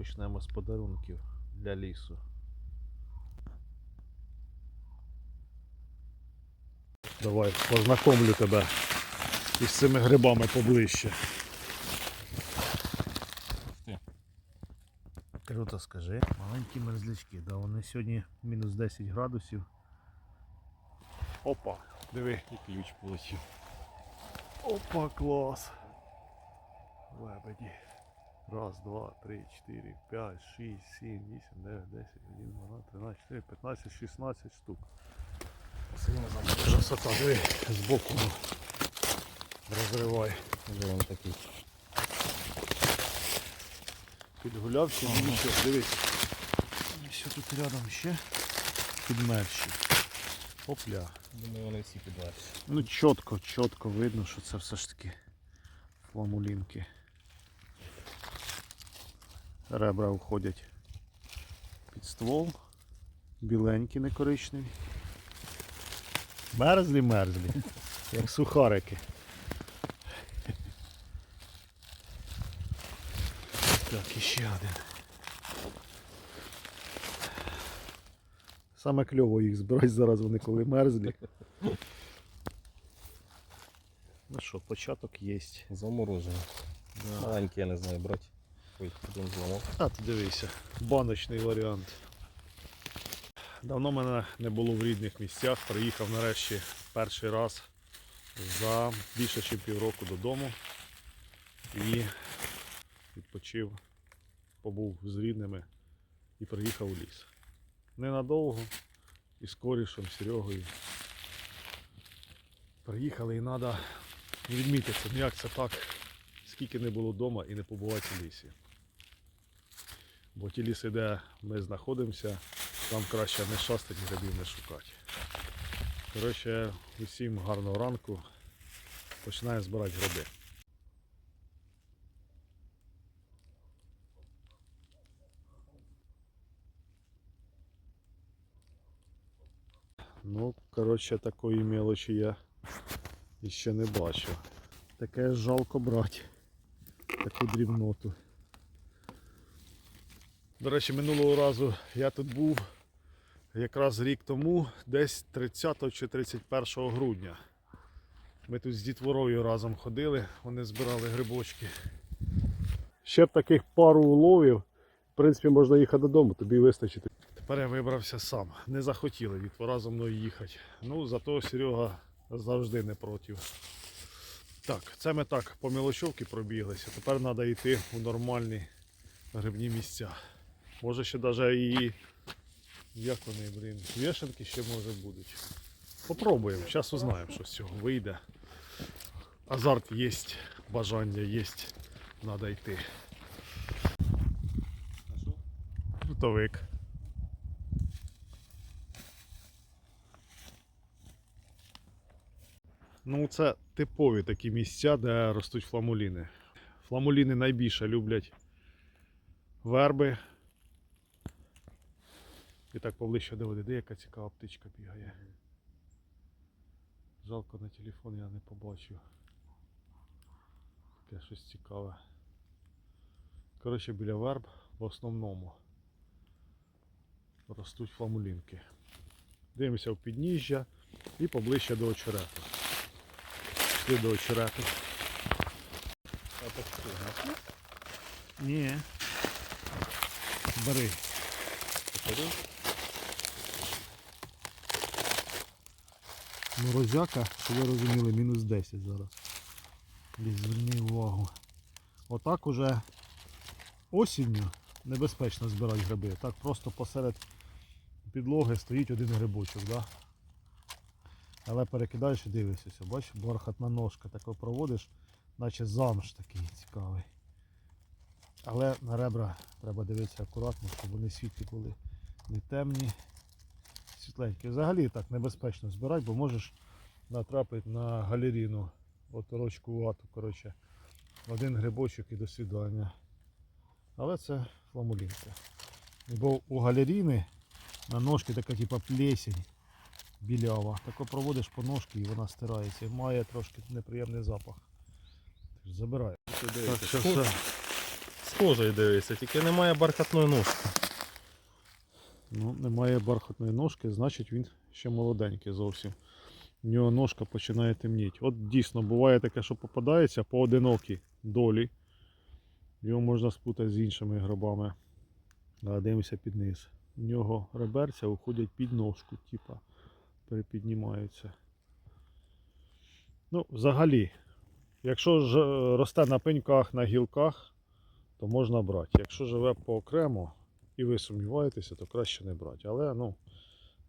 Почнемо з подарунків для лісу. Давай познакомлю тебе із цими грибами поближче. Круто скажи. Маленькі мерзлячки, да, вони сьогодні мінус 10 градусів. Опа, диви. І ключ полетів. Опа, клас. Лебеді. Раз, два, три, чотири, п'ять, шість, сім, вісім, дев'ять, десять, один, дванадцять, тринадцять, чотири, п'ятнадцять, шістнадцять штук. Сильно. Красота, диви, збоку розривай. Вже він такий. Підгулявся, Ага. нічого, дивись. Що тут рядом ще? Підмерші. Опля. Думаю, вони всі підварять. Ну чітко, чітко видно, що це все ж таки фламулінки. Ребра уходять під ствол. Біленькі, не коричневі. Мерзлі, мерзлі. Як сухарики. Так, іще один. Саме кльово їх збирати зараз вони коли мерзлі. Ну що, початок є. Заморожені. Да. Маленький, я не знаю, брати. Ой, один зламав. А ти дивися, баночний варіант. Давно мене не було в рідних місцях. Приїхав нарешті перший раз за більше ніж півроку додому і відпочив, побув з рідними і приїхав у ліс. Ненадовго і з корішем, Серегою. Приїхали і треба відмітитися, ну як це так, скільки не було вдома і не побувати в лісі. Бо ті ліси, де ми знаходимося, там краще не шастати, грибів не шукати. Коротше, усім гарного ранку. Починаємо збирати гриби. Ну, коротше, такої мелочі я ще не бачив. Таке жалко брати. Таку дрібноту. До речі, минулого разу я тут був якраз рік тому, десь 30 чи 31 грудня. Ми тут з дітворою разом ходили, вони збирали грибочки. Ще б таких пару уловів, в принципі, можна їхати додому, тобі вистачить. Тепер я вибрався сам. Не захотіли дітвора за мною їхати. Ну, зато Серега завжди не проти. Так, це ми так по мілочовки пробіглися. Тепер треба йти у нормальні грибні місця. Може ще навіть і. Як вони, блін, вішенки ще може будуть. Попробуємо, зараз узнаємо, що з цього вийде. Азарт є, бажання є, треба йти. Готовик. Ну, це типові такі місця, де ростуть фламуліни. Фламуліни найбільше люблять верби. І так поближче дивити, де яка цікава птичка бігає. Жалко на телефон я не побачив. Таке щось цікаве. Коротше, біля верб в основному ростуть фламулінки. Дивимося в підніжжя і поближче до очерету. Пішли до очерету. А так що, знайшли? Ні. Бери. Повторив? Морозяка, щоб ви розуміли, мінус 10 зараз. Десь зверніть увагу. Отак уже осінню небезпечно збирати гриби. Так просто посеред підлоги стоїть один грибочок, да? Але перекидаєш і дивишся, бачиш, бархатна ножка тако проводиш, наче замш такий цікавий. Але на ребра треба дивитися акуратно, щоб вони світлі були не темні, світленькі. Взагалі так небезпечно збирати, бо можеш натрапити на галеріну, оторочку вату, коротше, один грибочок і до свідання. Але це фламулінка. Бо у галеріни на ножки така типа плесень білява. Тако проводиш по ножки і вона стирається. І має трошки неприємний запах. Забирай. Так, що все. схожий, дивися, тільки немає бархатної ножки. Ну, немає бархатної ножки, значить він ще молоденький зовсім. У нього ножка починає темніти. От дійсно буває таке, що попадається поодинокі долі. Його можна спутати з іншими грибами. Дивимося під низ. У нього реберця уходять під ножку, типа перепіднімаються. Ну, взагалі, якщо ж е, росте на пеньках, на гілках, то можна брати. Якщо живе поокремо, і ви сумніваєтеся, то краще не брати. Але ну,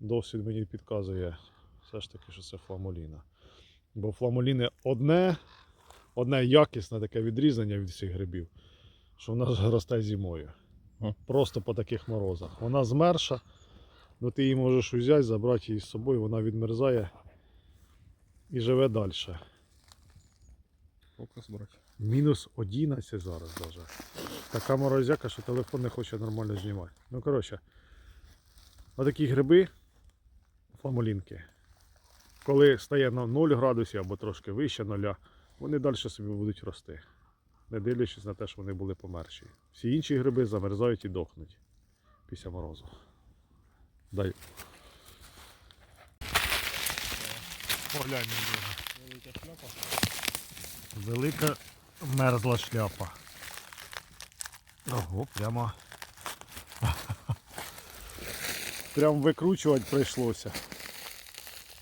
досвід мені підказує все ж таки, що це фламоліна. Бо фламоліни одне, одне якісне таке відрізнення від всіх грибів, що вона ж росте зимою. Просто по таких морозах. Вона змерша, ну ти її можеш взяти, забрати її з собою, вона відмерзає і живе далі. Фокус брати. Мінус 11 зараз даже. Така морозяка, що телефон не хоче нормально знімати. Ну, коротше, отакі гриби, фламолінки, коли стає на 0 градусів або трошки вище 0, вони далі собі будуть рости. Не дивлячись на те, що вони були померші. Всі інші гриби замерзають і дохнуть після морозу. Дай. Поглянь на нього. Велика шляпа. Велика мерзла шляпа. Ого, прямо. Прям викручувати прийшлося.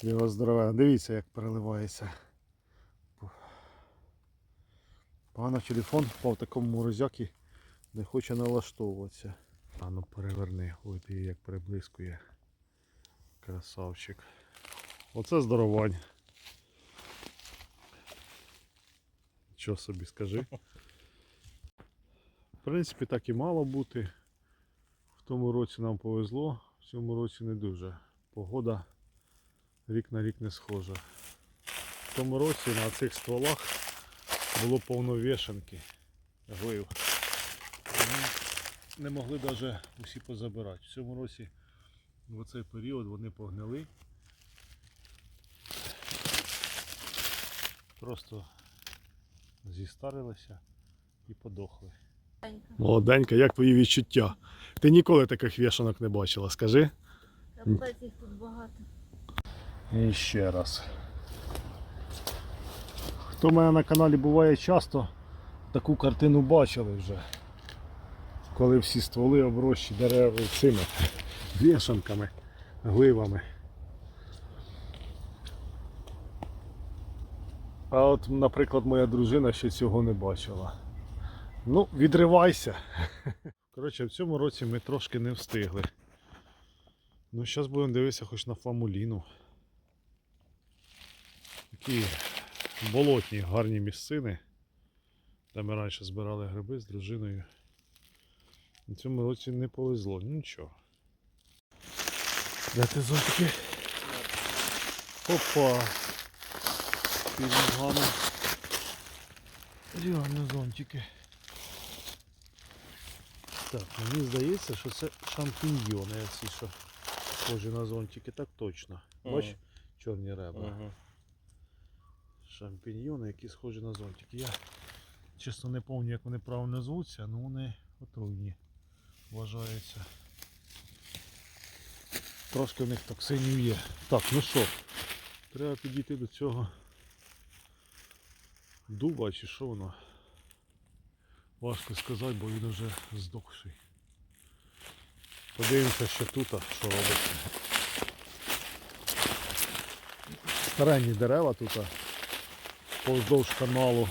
Його здорове. Дивіться, як переливається. Погано телефон впав в такому морозякі, не хоче налаштовуватися. А ну переверни, ой ти як приблискує. Красавчик. Оце здоровань. Що собі скажи? В принципі, так і мало бути. В тому році нам повезло, в цьому році не дуже. Погода рік на рік не схожа. В тому році на цих стволах було повно вішанки глив. Вони не могли навіть усі позабирати. В цьому році в цей період вони погнили. Просто зістарилися і подохли. Молоденька, як твої відчуття? Ти ніколи таких вішанок не бачила, скажи? Капець їх тут багато. І ще раз. Хто в мене на каналі буває часто, таку картину бачили вже. Коли всі стволи оброщі дерева цими вішанками, гливами. А от, наприклад, моя дружина ще цього не бачила. Ну, відривайся. Коротше, в цьому році ми трошки не встигли. Ну, зараз будемо дивитися хоч на фламуліну. Такі болотні гарні місцини, де ми раніше збирали гриби з дружиною. На цьому році не повезло, нічого. Де ти зонтики? Опа! Під ногами. Реально зонтики. Так, мені здається, що це шампіньйони, ці що схожі на зонтики, так точно. Бач, Мгм. чорні ребра. Ага. Шампіньйони, які схожі на зонтики. Я чесно не пам'ятаю, як вони правильно звуться, але вони отруйні вважаються. Трошки в них токсинів є. Так, ну що, треба підійти до цього дуба чи що воно. Важко сказати, бо він вже здохший. Подивимося, що тут, що робиться. Старенні дерева тут. повздовж каналу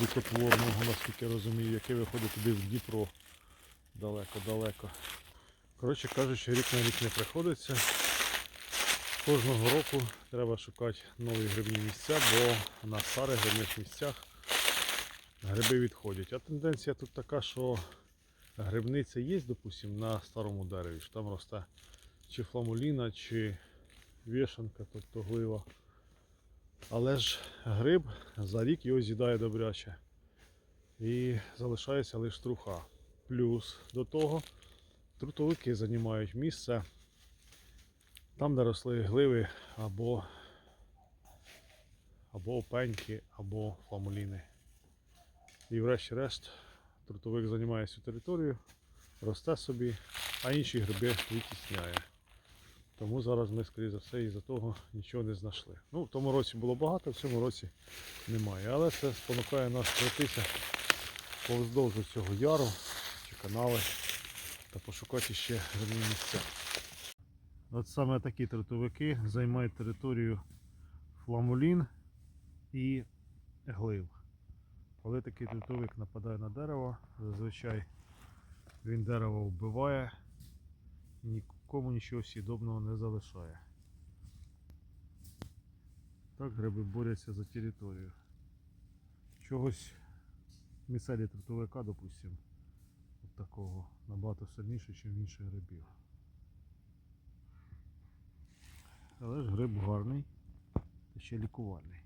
рікотворного, наскільки я розумію, який виходить туди в Дніпро далеко-далеко. Коротше кажучи, рік на рік не приходиться. Кожного року треба шукати нові грибні місця, бо на старих грибних місцях гриби відходять. А тенденція тут така, що грибниця є, допустим, на старому дереві, що там росте чи фламуліна, чи вішанка, тобто глива. Але ж гриб за рік його з'їдає добряче. І залишається лише труха. Плюс до того трутовики займають місце там, де росли гливи або, або опеньки, або фламуліни. І врешті-решт трутовик займає всю територію, росте собі, а інші гриби витісняє. Тому зараз ми, скоріше за все, із-за того нічого не знайшли. Ну, в тому році було багато, в цьому році немає. Але це спонукає нас пройтися повздовж цього яру чи канали та пошукати ще гарні місця. От саме такі трутовики займають територію фламулін і глив. Коли такий трутовик нападає на дерево, зазвичай він дерево вбиває і нікому нічого сідобного не залишає. Так гриби борються за територію. Чогось міцелі трутовика, допустимо, от такого набагато сильніше, ніж інших грибів. Але ж гриб гарний ще лікувальний.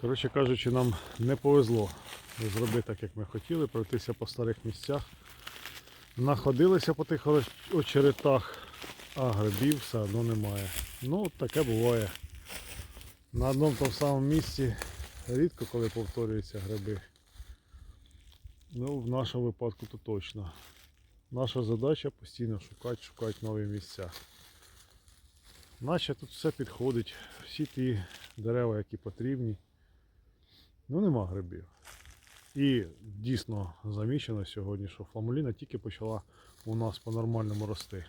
Коротше кажучи, нам не повезло зробити так, як ми хотіли, пройтися по старих місцях. Находилися по тих очеретах, а грибів все одно немає. Ну, таке буває. На одному тому самому місці рідко коли повторюються гриби. Ну, в нашому випадку то точно. Наша задача постійно шукати, шукати нові місця. Наче тут все підходить, всі ті дерева, які потрібні. Ну нема грибів. І дійсно замічено сьогодні, що фламуліна тільки почала у нас по-нормальному рости.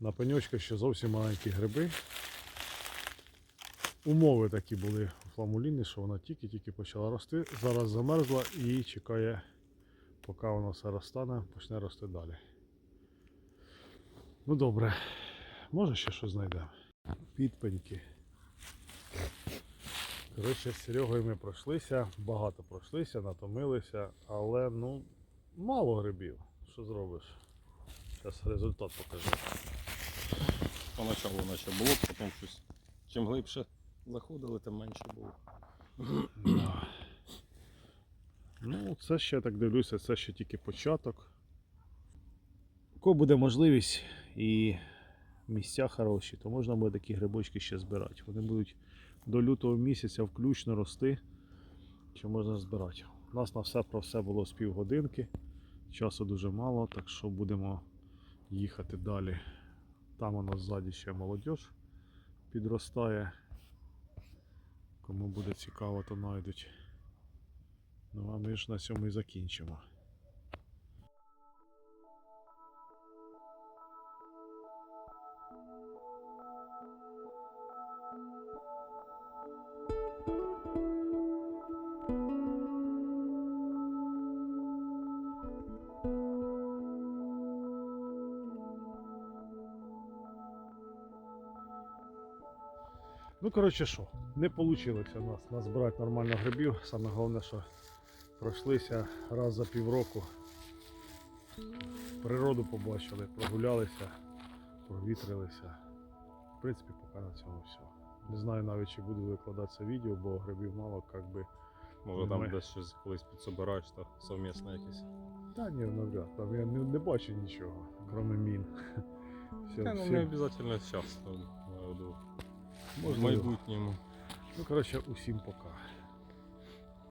На пеньочках ще зовсім маленькі гриби. Умови такі були у фламуліни, що вона тільки-тільки почала рости. Зараз замерзла і чекає, поки воно все розтане, почне рости далі. Ну добре, може ще щось знайдемо. Підпеньки. Коротше, з Серегою ми пройшлися, багато пройшлися, натомилися, але ну мало грибів. Що зробиш? Зараз результат покажу. Поначалу наче було, потім щось. Чим глибше заходили, тим менше було. Ну, це ще так дивлюся, це ще тільки початок. Кого буде можливість і місця хороші, то можна буде такі грибочки ще збирати. Вони будуть до лютого місяця включно рости, що можна збирати. У нас на все про все було з півгодинки. Часу дуже мало, так що будемо їхати далі. Там у нас ззаді ще молодь підростає. Кому буде цікаво, то знайдуть. Ну а ми ж на цьому і закінчимо. Ну, коротше, що, не вийшло у нас назбирати нормально грибів. Саме головне, що пройшлися раз за півроку. Природу побачили, прогулялися, провітрилися. В принципі, поки на цьому все. Не знаю навіть, чи буду викладати це відео, бо грибів мало, як би. Може там Ми- десь щось колись підсобираєш, то совмісне якесь. Та ні, навряд. Там я не, не бачу нічого, крім мін. Все, Та, ну, всі- не обов'язково зараз, маю в можливо. майбутньому. Ну, коротше, усім пока.